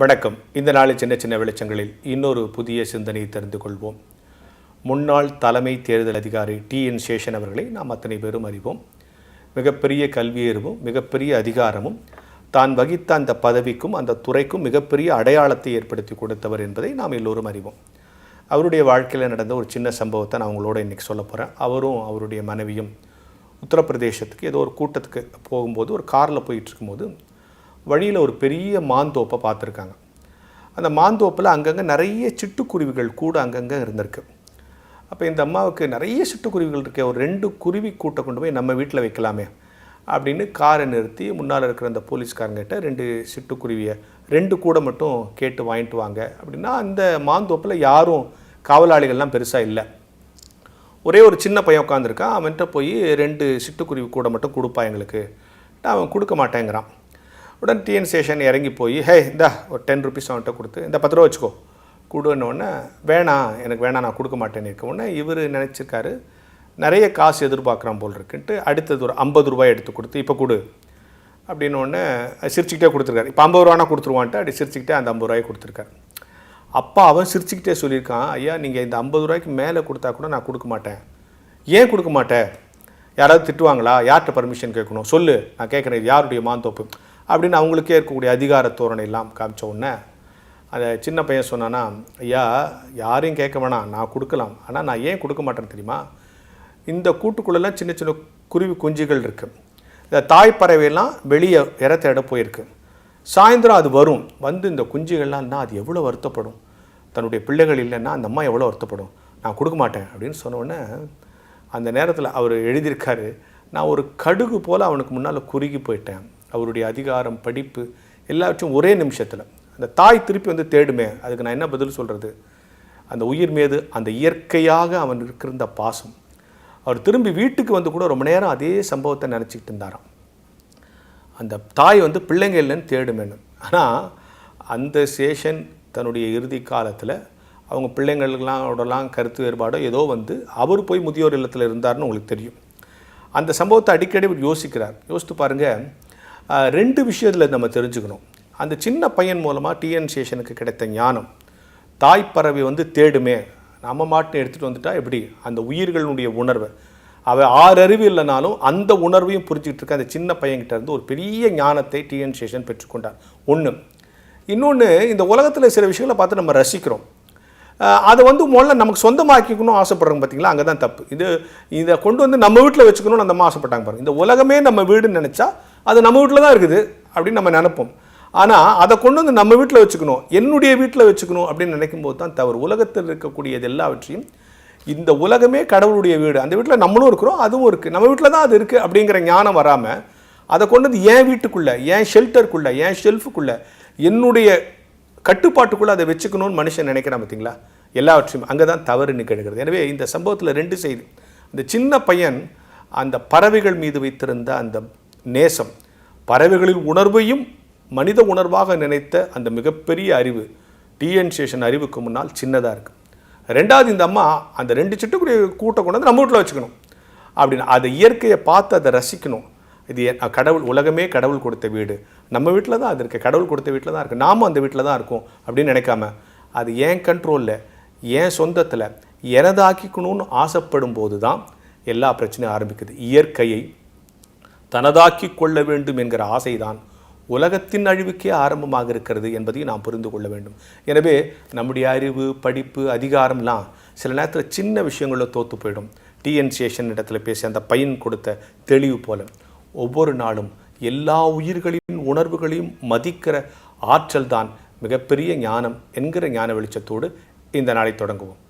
வணக்கம். இந்த நாளில் சின்ன சின்ன வெளிச்சங்களில் இன்னொரு புதிய சிந்தனையை தெரிந்து கொள்வோம். முன்னாள் தலைமை தேர்தல் அதிகாரி டி. என். சேஷன் அவர்களை நாம் அத்தனை பேரும் அறிவோம். மிகப்பெரிய கல்வியறிவும் மிகப்பெரிய அதிகாரமும் தான் வகித்த அந்த பதவிக்கும் அந்த துறைக்கும் மிகப்பெரிய அடையாளத்தை ஏற்படுத்தி கொடுத்தவர் என்பதை நாம் எல்லோரும் அறிவோம். அவருடைய வாழ்க்கையில் நடந்த ஒரு சின்ன சம்பவத்தை நான் உங்களோட இன்றைக்கி சொல்ல போகிறேன் அவரும் அவருடைய மனைவியும் உத்தரப்பிரதேசத்துக்கு ஏதோ ஒரு கூட்டத்துக்கு போகும்போது ஒரு காரில் போயிட்டு இருக்கும்போது வழியில் ஒரு பெரிய மாந்தோப்பை பார்த்துருக்காங்க. அந்த மாந்தோப்பில் அங்கங்கே நிறைய சிட்டுக்குருவிகள் கூட அங்கங்கே இருந்திருக்கு. அப்போ இந்த அம்மாவுக்கு நிறைய சிட்டுக்குருவிகள் இருக்க ஒரு ரெண்டு குருவி கூட்டை கொண்டு போய் நம்ம வீட்டில் வைக்கலாமே அப்படின்னு காரை நிறுத்தி முன்னால் இருக்கிற அந்த போலீஸ்காரங்கிட்ட ரெண்டு சிட்டுக்குருவியை ரெண்டு கூட மட்டும் கேட்டு வாங்கிட்டு வாங்க அப்படின்னா அந்த மாந்தோப்பில் யாரும் காவலாளிகள்லாம் பெருசாக இல்லை. ஒரே ஒரு சின்ன பையன் உட்காந்துருக்கான் அவன்கிட்ட போய் ரெண்டு சிட்டுக்குருவி கூட மட்டும் கொடுப்பா எங்களுக்கு. அவன் கொடுக்க மாட்டேங்கிறான். உடனே டிஎன் ஸ்டேஷன் இறங்கி போய் ஹே இந்தா ஒரு டென் ருபீஸ் அவன்கிட்ட கொடுத்து இந்த பத்து ரூபா வச்சுக்கோ. கொடுன்னு வேணாம் எனக்கு வேணாம் நான் கொடுக்க மாட்டேன்னு இருக்க உடனே இவர் நினச்சிருக்காரு நிறைய காசு எதிர்பார்க்குறான் போல் இருக்குன்ட்டு அடுத்தது ஒரு ஐம்பது ரூபாய் எடுத்து கொடுத்து இப்போ கொடு. அப்படின்னு சிரிச்சுக்கிட்டே கொடுத்துருக்காரு. இப்போ ஐம்பது ரூபானா கொடுத்துருவான்ட்டு அப்படி சிரிச்சுக்கிட்டே அந்த ஐம்பது ரூபாய் கொடுத்துருக்காரு. அப்பா அவன் சிரிச்சுக்கிட்டே சொல்லியிருக்கான் ஐயா நீங்கள் இந்த ஐம்பது ரூபாய்க்கு மேலே கொடுத்தா கூட நான் கொடுக்க மாட்டேன். ஏன் கொடுக்க மாட்டேன் யாராவது திட்டுவாங்களா? யார்கிட்ட பர்மிஷன் கேட்கணும்? சொல்லு. நான் கேட்குறேன் இது யாருடைய மாந்தோப்பு அப்படின்னு அவங்களுக்கே இருக்கக்கூடிய அதிகார தோரணை எல்லாம் காமிச்ச உடனே அந்த சின்ன பையன் சொன்னான்னா ஐயா யாரையும் கேட்க வேணாம் நான் கொடுக்கலாம். ஆனால் நான் ஏன் கொடுக்க மாட்டேன்னு தெரியுமா? இந்த கூட்டுக்குள்ளெல்லாம் சின்ன சின்ன குருவி குஞ்சுகள் இருக்குது இந்த தாய் பறவையெல்லாம் வெளியே இற தேட போயிருக்கு. சாயந்தரம் அது வரும். வந்து இந்த குஞ்சுகள்லாம் இருந்தால் அது எவ்வளோ வருத்தப்படும். தன்னுடைய பிள்ளைகள் இல்லைன்னா அந்த அம்மா எவ்வளோ வருத்தப்படும். நான் கொடுக்க மாட்டேன் அப்படின்னு சொன்னோடனே அந்த நேரத்தில் அவர் எழுதியிருக்காரு நான் ஒரு கடுகு போல் அவனுக்கு முன்னால் குறுகி போயிட்டேன். அவருடைய அதிகாரம் படிப்பு எல்லாவற்றையும் ஒரே நிமிஷத்தில் அந்த தாய் திருப்பி வந்து தேடுமே அதுக்கு நான் என்ன பதில் சொல்கிறது அந்த உயிர் மீது அந்த இயற்கையாக அவன் இருக்கிற பாசம். அவர் திரும்பி வீட்டுக்கு வந்து கூட ரொம்ப நேரம் அதே சம்பவத்தை நினச்சிக்கிட்டு இருந்தாராம். அந்த தாய் வந்து பிள்ளைங்க இல்லைன்னு தேடுமேன்னு. ஆனால் அந்த சேஷன் தன்னுடைய இறுதி காலத்தில் அவங்க பிள்ளைங்களுக்கெல்லாம் கருத்து வேறுபாடோ ஏதோ வந்து அவர் போய் முதியோர் இல்லத்தில் இருந்தார்னு உங்களுக்கு தெரியும். அந்த சம்பவத்தை அடிக்கடி இவர் யோசிக்கிறார். யோசித்து பாருங்கள் ரெண்டு விஷயத்தில் நம்ம தெரிஞ்சுக்கணும். அந்த சின்ன பையன் மூலமாக டிஎன் சேஷனுக்கு கிடைத்த ஞானம் தாய் பறவை வந்து தேடுமே நம்ம மாட்டு எடுத்துகிட்டு வந்துட்டா எப்படி? அந்த உயிர்களுடைய உணர்வை. அவள் ஆறு அறிவு இல்லைனாலும் அந்த உணர்வையும் புரிஞ்சுக்கிட்டு இருக்க அந்த சின்ன பையன்கிட்ட இருந்து ஒரு பெரிய ஞானத்தை டிஎன் சேஷன் பெற்றுக்கொண்டார் ஒன்று இன்னொன்று இந்த உலகத்தில் சில விஷயங்களை பார்த்து நம்ம ரசிக்கிறோம். அதை வந்து முதல்ல நமக்கு சொந்தமாக்கிக்கணும் ஆசைப்படுறாங்க பார்த்தீங்களா? அங்கே தான் தப்பு. இது இதை கொண்டு வந்து நம்ம வீட்டில் வச்சுக்கணும்னு அந்த அம்மா ஆசைப்பட்டாங்க பாருங்க. இந்த உலகமே நம்ம வீடுன்னு நினச்சா அது நம்ம வீட்டில் தான் இருக்குது அப்படின்னு நம்ம நினைப்போம். ஆனால் அதை கொண்டு வந்து நம்ம வீட்டில் வச்சுக்கணும் என்னுடைய வீட்டில் வச்சுக்கணும் அப்படின்னு நினைக்கும் போது தான் தவறு. உலகத்தில் இருக்கக்கூடியது எல்லாவற்றையும் இந்த உலகமே கடவுளுடைய வீடு. அந்த வீட்டில் நம்மளும் இருக்கிறோம் அதுவும் இருக்குது நம்ம வீட்டில் தான் அது இருக்குது அப்படிங்கிற ஞானம் வராமல் அதை கொண்டு வந்து என் வீட்டுக்குள்ளே என் ஷெல்டருக்குள்ளே என் ஷெல்ஃபுக்குள்ளே என்னுடைய கட்டுப்பாட்டுக்குள்ளே அதை வச்சுக்கணும்னு மனுஷன் நினைக்கிறான் பார்த்தீங்களா? எல்லாவற்றையும். அங்கே தான் தவறு நிகழ்கிறது. எனவே இந்த சம்பவத்தில் ரெண்டு செய்தி. அந்த சின்ன பையன் அந்த பறவைகள் மீது வைத்திருந்த அந்த நேசம். பறவைகளின் உணர்வையும் மனித உணர்வாக நினைத்த அந்த மிகப்பெரிய அறிவு டிஎன் சேஷன் அறிவுக்கு முன்னால் சின்னதாக இருக்குது ரெண்டாவது இந்த அம்மா அந்த ரெண்டு சிட்டுக்குருவி கூட்டை கொண்டு வந்து நம்ம வீட்டில் வச்சுக்கணும். அப்படின்னு அதை இயற்கையை பார்த்து அதை ரசிக்கணும். இது என் கடவுள் உலகமே கடவுள் கொடுத்த வீடு. நம்ம வீட்டில் தான் அது இருக்குது கடவுள் கொடுத்த வீட்டில் தான் இருக்குது நாமும் அந்த வீட்டில் தான் இருக்கோம் அப்படின்னு நினைக்காம அது ஏன் கண்ட்ரோலில் ஏன் சொந்தத்தில் எனதாக்கிக்கணும்னு ஆசைப்படும் போது தான் எல்லா பிரச்சனையும் ஆரம்பிக்குது. இயற்கையை தனதாக்கி கொள்ள வேண்டும் என்கிற ஆசைதான் உலகத்தின் அழிவுக்கே ஆரம்பமாக இருக்கிறது என்பதையும் நாம் புரிந்து கொள்ள வேண்டும். எனவே நம்முடைய அறிவு படிப்பு அதிகாரம்லாம் சில நேரத்தில் சின்ன விஷயங்களில் தோற்று போயிடும். டிஎன் சேஷன் இடத்துல பேசி அந்த பையன் கொடுத்த தெளிவு போல. ஒவ்வொரு நாளும் எல்லா உயிர்களின் உணர்வுகளையும் மதிக்கிற ஆற்றல் தான் மிகப்பெரிய ஞானம் என்கிற ஞான வெளிச்சத்தோடு இந்த நாளை தொடங்குவோம்.